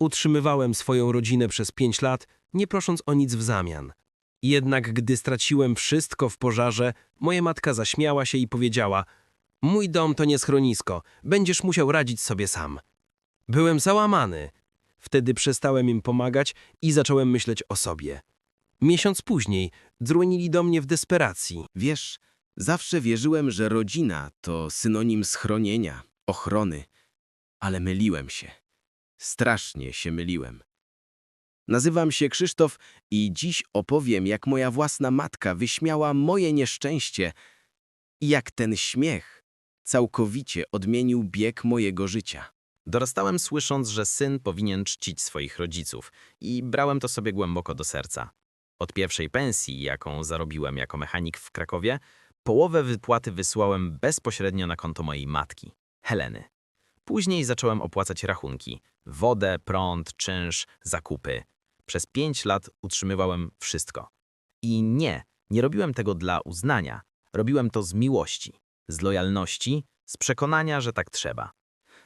Utrzymywałem swoją rodzinę przez pięć lat, nie prosząc o nic w zamian. Jednak gdy straciłem wszystko w pożarze, moja matka zaśmiała się i powiedziała: Mój dom to nie schronisko, będziesz musiał radzić sobie sam. Byłem załamany. Wtedy przestałem im pomagać i zacząłem myśleć o sobie. Miesiąc później dzwonili do mnie w desperacji. Wiesz, zawsze wierzyłem, że rodzina to synonim schronienia, ochrony, ale myliłem się. Strasznie się myliłem. Nazywam się Krzysztof i dziś opowiem, jak moja własna matka wyśmiała moje nieszczęście i jak ten śmiech całkowicie odmienił bieg mojego życia. Dorastałem słysząc, że syn powinien czcić swoich rodziców i brałem to sobie głęboko do serca. Od pierwszej pensji, jaką zarobiłem jako mechanik w Krakowie, połowę wypłaty wysłałem bezpośrednio na konto mojej matki, Heleny. Później zacząłem opłacać rachunki, wodę, prąd, czynsz, zakupy. Przez pięć lat utrzymywałem wszystko. I nie, nie robiłem tego dla uznania. Robiłem to z miłości, z lojalności, z przekonania, że tak trzeba.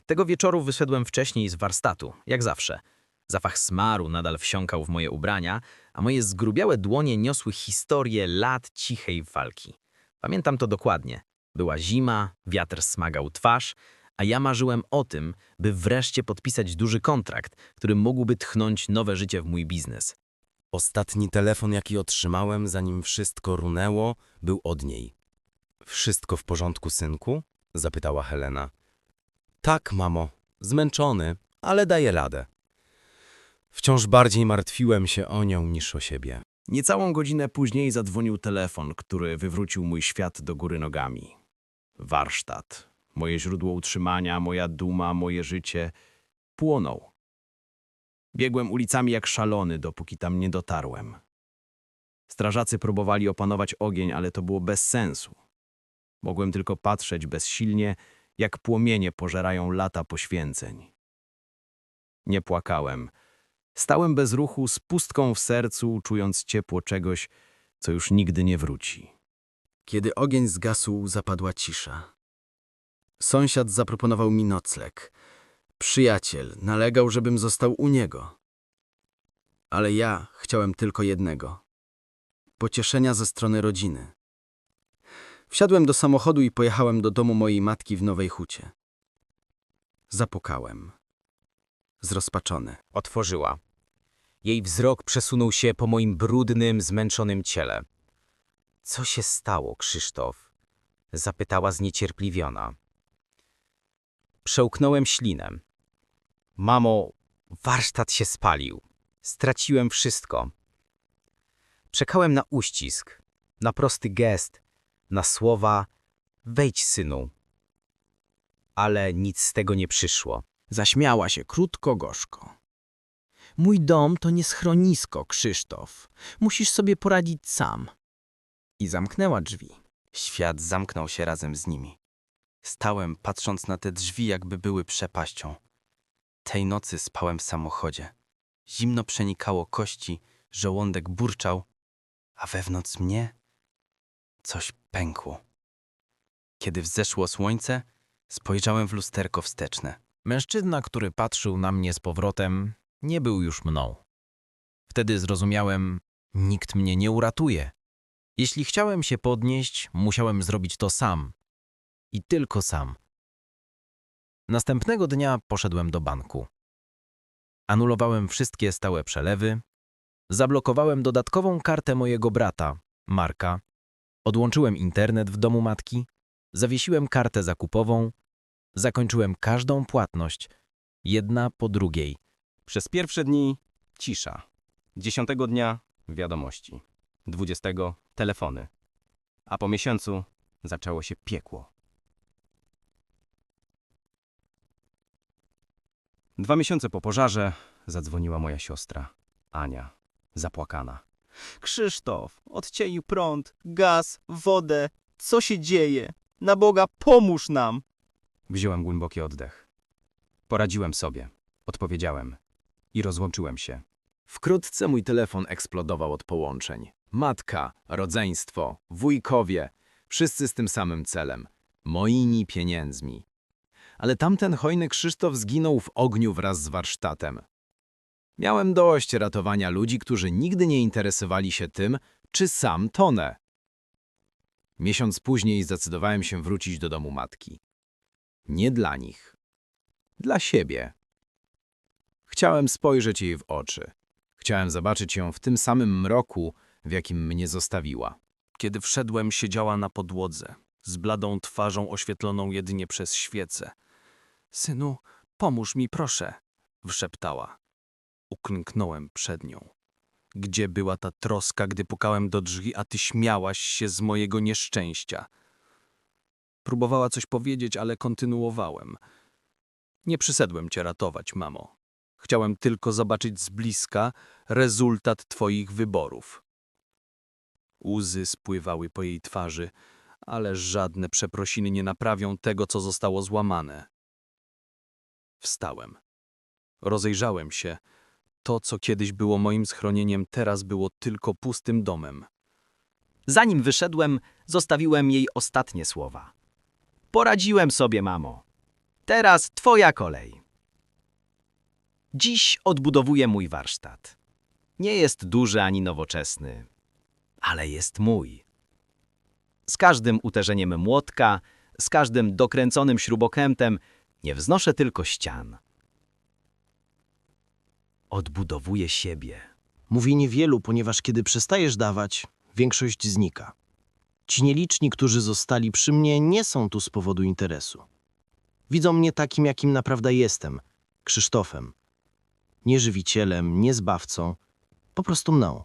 Tego wieczoru wyszedłem wcześniej z warsztatu, jak zawsze. Zapach smaru nadal wsiąkał w moje ubrania, a moje zgrubiałe dłonie niosły historię lat cichej walki. Pamiętam to dokładnie. Była zima, wiatr smagał twarz, a ja marzyłem o tym, by wreszcie podpisać duży kontrakt, który mógłby tchnąć nowe życie w mój biznes. Ostatni telefon, jaki otrzymałem, zanim wszystko runęło, był od niej. Wszystko w porządku, synku? zapytała Helena. Tak, mamo. Zmęczony, ale daję radę. Wciąż bardziej martwiłem się o nią niż o siebie. Niecałą godzinę później zadzwonił telefon, który wywrócił mój świat do góry nogami. Warsztat, moje źródło utrzymania, moja duma, moje życie płonął. Biegłem ulicami jak szalony, dopóki tam nie dotarłem. Strażacy próbowali opanować ogień, ale to było bez sensu. Mogłem tylko patrzeć bezsilnie, jak płomienie pożerają lata poświęceń. Nie płakałem. Stałem bez ruchu, z pustką w sercu, czując ciepło czegoś, co już nigdy nie wróci. Kiedy ogień zgasł, zapadła cisza. Sąsiad zaproponował mi nocleg. Przyjaciel nalegał, żebym został u niego. Ale ja chciałem tylko jednego. Pocieszenia ze strony rodziny. Wsiadłem do samochodu i pojechałem do domu mojej matki w Nowej Hucie. Zapukałem. Zrozpaczony. Otworzyła. Jej wzrok przesunął się po moim brudnym, zmęczonym ciele. Co się stało, Krzysztof? Zapytała zniecierpliwiona. Przełknąłem ślinę. Mamo, warsztat się spalił. Straciłem wszystko. Czekałem na uścisk, na prosty gest, na słowa wejdź, synu. Ale nic z tego nie przyszło. Zaśmiała się krótko-gorzko. Mój dom to nie schronisko, Krzysztof. Musisz sobie poradzić sam. I zamknęła drzwi. Świat zamknął się razem z nimi. Stałem, patrząc na te drzwi, jakby były przepaścią. Tej nocy spałem w samochodzie. Zimno przenikało kości, żołądek burczał, a wewnątrz mnie coś pękło. Kiedy wzeszło słońce, spojrzałem w lusterko wsteczne. Mężczyzna, który patrzył na mnie z powrotem, nie był już mną. Wtedy zrozumiałem, nikt mnie nie uratuje. Jeśli chciałem się podnieść, musiałem zrobić to sam. I tylko sam. Następnego dnia poszedłem do banku. Anulowałem wszystkie stałe przelewy, zablokowałem dodatkową kartę mojego brata, Marka, odłączyłem internet w domu matki, zawiesiłem kartę zakupową, zakończyłem każdą płatność, jedna po drugiej. Przez pierwsze dni cisza. Dziesiątego dnia wiadomości. Dwudziestego telefony. A po miesiącu zaczęło się piekło. Dwa miesiące po pożarze zadzwoniła moja siostra, Ania, zapłakana. Krzysztof, odcięli prąd, gaz, wodę. Co się dzieje? Na Boga, pomóż nam! Wziąłem głęboki oddech. Poradziłem sobie, odpowiedziałem i rozłączyłem się. Wkrótce mój telefon eksplodował od połączeń. Matka, rodzeństwo, wujkowie, wszyscy z tym samym celem moimi pieniędzmi. Ale tamten hojny Krzysztof zginął w ogniu wraz z warsztatem. Miałem dość ratowania ludzi, którzy nigdy nie interesowali się tym, czy sam tonę. Miesiąc później zdecydowałem się wrócić do domu matki. Nie dla nich. Dla siebie. Chciałem spojrzeć jej w oczy. Chciałem zobaczyć ją w tym samym mroku, w jakim mnie zostawiła. Kiedy wszedłem, siedziała na podłodze, z bladą twarzą oświetloną jedynie przez świecę. Synu, pomóż mi, proszę, wyszeptała. Uklęknąłem przed nią. Gdzie była ta troska, gdy pukałem do drzwi, a ty śmiałaś się z mojego nieszczęścia? Próbowała coś powiedzieć, ale kontynuowałem. Nie przyszedłem cię ratować, mamo. Chciałem tylko zobaczyć z bliska rezultat twoich wyborów. Łzy spływały po jej twarzy, ale żadne przeprosiny nie naprawią tego, co zostało złamane. Wstałem. Rozejrzałem się. To, co kiedyś było moim schronieniem, teraz było tylko pustym domem. Zanim wyszedłem, zostawiłem jej ostatnie słowa. Poradziłem sobie, mamo. Teraz twoja kolej. Dziś odbudowuję mój warsztat. Nie jest duży ani nowoczesny, ale jest mój. Z każdym uderzeniem młotka, z każdym dokręconym śrubokrętem nie wznoszę tylko ścian. Odbudowuję siebie. Mówi niewielu, ponieważ kiedy przestajesz dawać, większość znika. Ci nieliczni, którzy zostali przy mnie, nie są tu z powodu interesu. Widzą mnie takim, jakim naprawdę jestem Krzysztofem. Nie żywicielem, nie zbawcą, po prostu mną.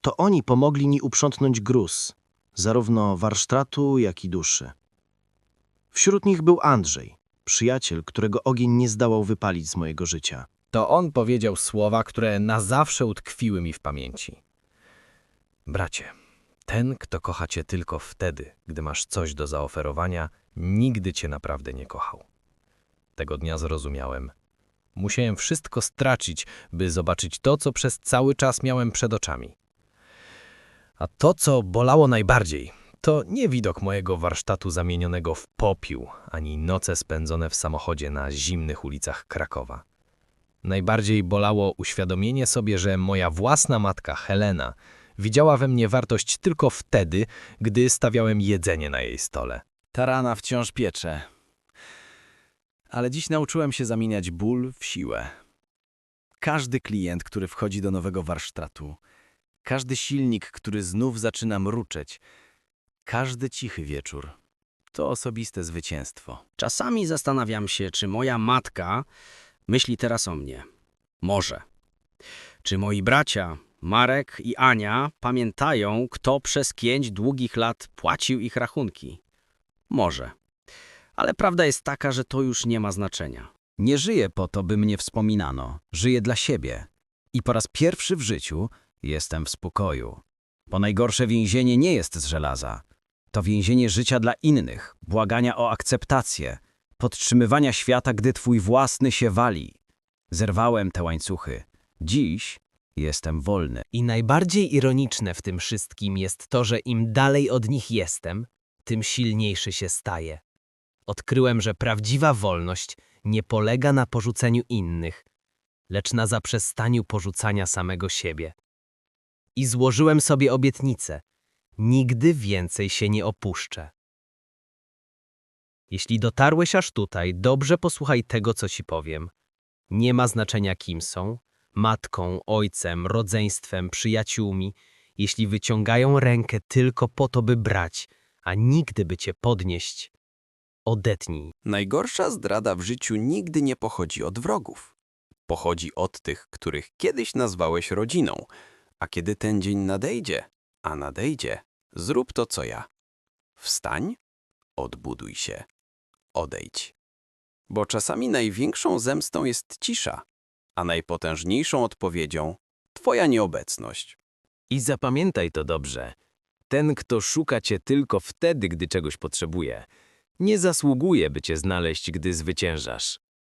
To oni pomogli mi uprzątnąć gruz, zarówno warsztatu, jak i duszy. Wśród nich był Andrzej, przyjaciel, którego ogień nie zdołał wypalić z mojego życia. To on powiedział słowa, które na zawsze utkwiły mi w pamięci. Bracie, ten, kto kocha cię tylko wtedy, gdy masz coś do zaoferowania, nigdy cię naprawdę nie kochał. Tego dnia zrozumiałem. Musiałem wszystko stracić, by zobaczyć to, co przez cały czas miałem przed oczami. A to, co bolało najbardziej, to nie widok mojego warsztatu zamienionego w popiół, ani noce spędzone w samochodzie na zimnych ulicach Krakowa. Najbardziej bolało uświadomienie sobie, że moja własna matka, Helena, widziała we mnie wartość tylko wtedy, gdy stawiałem jedzenie na jej stole. Ta rana wciąż piecze. Ale dziś nauczyłem się zamieniać ból w siłę. Każdy klient, który wchodzi do nowego warsztatu, każdy silnik, który znów zaczyna mruczeć, każdy cichy wieczór to osobiste zwycięstwo. Czasami zastanawiam się, czy moja matka myśli teraz o mnie. Może. Czy moi bracia, Marek i Ania, pamiętają, kto przez pięć długich lat płacił ich rachunki? Może. Ale prawda jest taka, że to już nie ma znaczenia. Nie żyję po to, by mnie wspominano. Żyję dla siebie. I po raz pierwszy w życiu jestem w spokoju. Bo najgorsze więzienie nie jest z żelaza. To więzienie życia dla innych, błagania o akceptację, podtrzymywania świata, gdy twój własny się wali. Zerwałem te łańcuchy. Dziś jestem wolny. I najbardziej ironiczne w tym wszystkim jest to, że im dalej od nich jestem, tym silniejszy się staję. Odkryłem, że prawdziwa wolność nie polega na porzuceniu innych, lecz na zaprzestaniu porzucania samego siebie. I złożyłem sobie obietnicę: nigdy więcej się nie opuszczę. Jeśli dotarłeś aż tutaj, dobrze posłuchaj tego, co ci powiem. Nie ma znaczenia, kim są matką, ojcem, rodzeństwem, przyjaciółmi, jeśli wyciągają rękę tylko po to, by brać, a nigdy by cię podnieść. Odetnij. Najgorsza zdrada w życiu nigdy nie pochodzi od wrogów. Pochodzi od tych, których kiedyś nazwałeś rodziną, a kiedy ten dzień nadejdzie, a nadejdzie, zrób to co ja. Wstań, odbuduj się, odejdź. Bo czasami największą zemstą jest cisza, a najpotężniejszą odpowiedzią twoja nieobecność. I zapamiętaj to dobrze. Ten, kto szuka cię tylko wtedy, gdy czegoś potrzebuje, nie zasługuje, by cię znaleźć, gdy zwyciężasz.